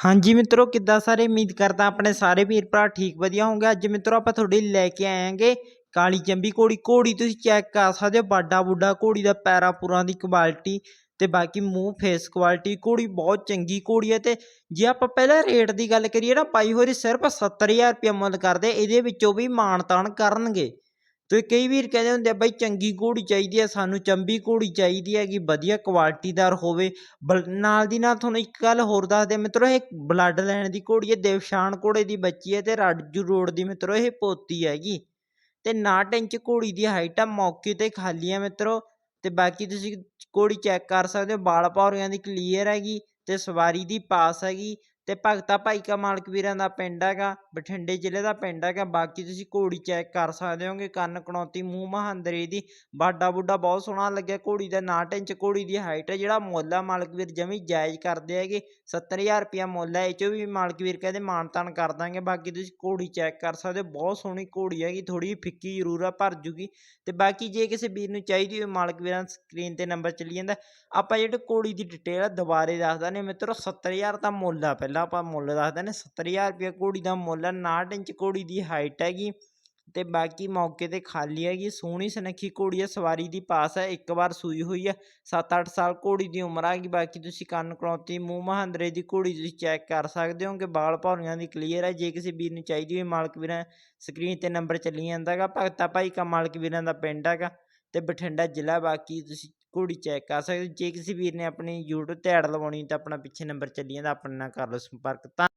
ਹਾਂਜੀ ਮਿੱਤਰੋ, ਕਿੱਦਾਂ ਸਾਰੇ? ਉਮੀਦ ਕਰਦਾ ਆਪਣੇ ਸਾਰੇ ਵੀਰ ਭਰਾ ਠੀਕ ਵਧੀਆ ਹੋਣਗੇ। ਅੱਜ ਮਿੱਤਰੋ, ਆਪਾਂ ਤੁਹਾਡੇ ਲਈ ਲੈ ਕੇ ਆਏ ਆਂਗੇ ਕਾਲੀ ਚੰਬੀ ਘੋੜੀ। ਘੋੜੀ ਤੁਸੀਂ ਚੈੱਕ ਕਰ ਸਕਦੇ ਹੋ, ਬਾਡਾ ਬੁੱਢਾ ਘੋੜੀ ਦਾ ਪੈਰਾ ਪੂਰਾ ਦੀ ਕੁਆਲਿਟੀ ਤੇ ਬਾਕੀ ਮੂੰਹ ਫੇਸ ਕੁਆਲਿਟੀ ਘੋੜੀ ਬਹੁਤ ਚੰਗੀ ਘੋੜੀ ਹੈ ਤੇ ਜੇ ਆਪਾਂ ਪਹਿਲਾਂ ਰੇਟ ਦੀ ਗੱਲ ਕਰੀਏ ਨਾ ਪਾਈ ਹੋਈ ਸਿਰਫ 70000 ਰੁਪਏ ਮੁੱਲ ਕਰਦੇ, ਇਹਦੇ ਵਿੱਚੋਂ ਵੀ ਮਾਣ ਤਾਣ ਕਰਨਗੇ। ਤੇ ਕਈ ਵੀਰ ਕਹਿੰਦੇ ਹੁੰਦੇ ਆ, ਬਈ ਚੰਗੀ ਘੋੜੀ ਚਾਹੀਦੀ ਹੈ ਸਾਨੂੰ ਚੰਬੀ ਘੋੜੀ ਚਾਹੀਦੀ ਹੈਗੀ, ਵਧੀਆ ਕੁਆਲਿਟੀਦਾਰ ਹੋਵੇ। ਨਾਲ ਦੀ ਨਾਲ ਤੁਹਾਨੂੰ ਇੱਕ ਗੱਲ ਹੋਰ ਦੱਸਦੇ ਮਿੱਤਰੋ, ਇਹ ਬਲੱਡ ਲਾਈਨ ਦੀ ਘੋੜੀ ਹੈ, ਦੇਵਸ਼ਾਨ ਘੋੜੇ ਦੀ ਬੱਚੀ ਹੈ ਤੇ ਰਾਜੂ ਰੋਡ ਦੀ, ਮਿੱਤਰੋ, ਇਹ ਪੋਤੀ ਹੈਗੀ। ਤੇ 59 ਇੰਚ ਘੋੜੀ ਦੀ ਹਾਈਟ ਆ, ਮੌਕੇ ਤੇ ਖਾਲੀ ਆ, ਮਿੱਤਰੋ। ਤੇ ਬਾਕੀ ਤੁਸੀਂ ਘੋੜੀ ਚੈੱਕ ਕਰ ਸਕਦੇ ਹੋ, ਬਾਲ ਪੌਰੀਆਂ ਦੀ ਕਲੀਅਰ ਹੈਗੀ ਤੇ ਸਵਾਰੀ ਦੀ ਪਾਸ ਹੈਗੀ। ਤੇ ਭਗਤਾ ਭਾਈ ਕਾ ਮਾਲਕ ਵੀਰਾਂ ਦਾ ਪਿੰਡ ਹੈਗਾ, ਬਠਿੰਡੇ ਜ਼ਿਲ੍ਹੇ ਦਾ ਪਿੰਡ ਹੈਗਾ, ਬਾਕੀ ਤੁਸੀਂ ਘੋੜੀ ਚੈੱਕ ਕਰ ਸਕਦੇ ਹੋਗੇ, ਕੰਨ ਕਣੌਤੀ, ਮੂੰਹ ਮਹਾਂਦਰੇ ਦੀ, ਬਾਡਾ ਬੁੱਡਾ ਬਹੁਤ ਸੋਹਣਾ ਲੱਗਿਆ, ਘੋੜੀ ਦਾ 59 ਇੰਚ ਘੋੜੀ ਦੀ ਹਾਈਟ ਹੈ, ਜਿਹੜਾ ਮੁੱਲ ਆ, ਮਾਲਕ ਵੀਰ ਜਮੀ ਜਾਇਜ਼ ਕਰਦੇ ਹੈਗੇ 70000 ਰੁਪਿਆ ਮੁੱਲ ਹੈ, ਇਹ ਚੋਂ ਵੀ ਮਾਲਕ ਵੀਰ ਕਹਿੰਦੇ ਮਾਣ ਤਾਣ ਕਰ ਦਾਂਗੇ, ਬਾਕੀ ਤੁਸੀਂ ਘੋੜੀ ਚੈੱਕ ਕਰ ਸਕਦੇ ਹੋ, ਬਹੁਤ ਸੋਹਣੀ ਘੋੜੀ ਹੈਗੀ ਥੋੜੀ ਫਿੱਕੀ ਜ਼ਰੂਰ ਆ, ਭਰ ਜੂਗੀ, ਤੇ ਬਾਕੀ ਜੇ ਕਿਸੇ ਵੀਰ ਨੂੰ ਚਾਹੀਦੀ ਹੋਵੇ, ਮਾਲਕ ਵੀਰਾਂ ਸਕਰੀਨ ਤੇ ਨੰਬਰ ਚੱਲੀ ਜਾਂਦਾ, ਆਪਾਂ ਜਿਹੜੀ ਘੋੜੀ ਦੀ ਡਿਟੇਲ ਆ, ਦੁਬਾਰੇ ਦੱਸਦਾ ਨੇ ਮਿੱਤਰੋ 70000 ਦਾ ਮੁੱਲ ਆ ਪਹਿਲਾਂ। ਆਪਾਂ ਮੁੱਲ ਦੱਸਦੇ ਨੇ 70000 ਰੁਪਏ ਘੋੜੀ ਦਾ ਮੁੱਲ ਆ 59 ਇੰਚ ਘੋੜੀ ਦੀ ਹਾਈਟ ਹੈਗੀ ਤੇ ਬਾਕੀ ਮੌਕੇ ਤੇ ਖਾਲੀ ਹੈਗੀ, ਸੋਹਣੀ ਸੁਨੱਖੀ ਘੋੜੀ ਹੈ, ਸਵਾਰੀ ਦੀ ਪਾਸ ਹੈ, ਇੱਕ ਵਾਰ ਸੂਈ ਹੋਈ ਹੈ 7-8 ਸਾਲ ਘੋੜੀ ਦੀ ਉਮਰ ਹੈਗੀ ਬਾਕੀ ਤੁਸੀਂ ਕੰਨ ਕਣੌਤੀ ਮੂੰਹ ਮਹਾਂਦਰੇ ਦੀ ਘੋੜੀ ਤੁਸੀਂ ਚੈੱਕ ਕਰ ਸਕਦੇ ਹੋ ਕਿ ਬਾਲ ਭੌਰੀਆਂ ਦੀ ਕਲੀਅਰ ਹੈ, ਜੇ ਕਿਸੇ ਵੀਰ ਨੂੰ ਚਾਹੀਦੀ ਹੋਈ ਮਾਲਕ ਵੀਰਾਂ ਸਕਰੀਨ ਤੇ ਨੰਬਰ ਚੱਲੀ ਜਾਂਦਾ ਹੈਗਾ, ਭਗਤਾ ਭਾਈ ਕਾ ਮਾਲਕ ਵੀਰਾਂ ਦਾ ਪਿੰਡ ਹੈਗਾ ਤੇ ਬਠਿੰਡਾ ਜ਼ਿਲ੍ਹਾ, ਬਾਕੀ ਤੁਸੀਂ ਘੋੜੀ ਚੈੱਕ ਕਰ ਸਕਦੇ ਜੇ ਕਿਸੇ ਵੀਰ ਨੇ ਆਪਣੀ YouTube ਤੇ ਐਡ ਲਵਾਉਣੀ ਤਾਂ ਆਪਣਾ ਪਿੱਛੇ ਨੰਬਰ ਚੱਲੀ ਜਾਂਦਾ, ਆਪਣੇ ਨਾਲ ਕਰ ਲਓ ਸੰਪਰਕ। ਤਾਂ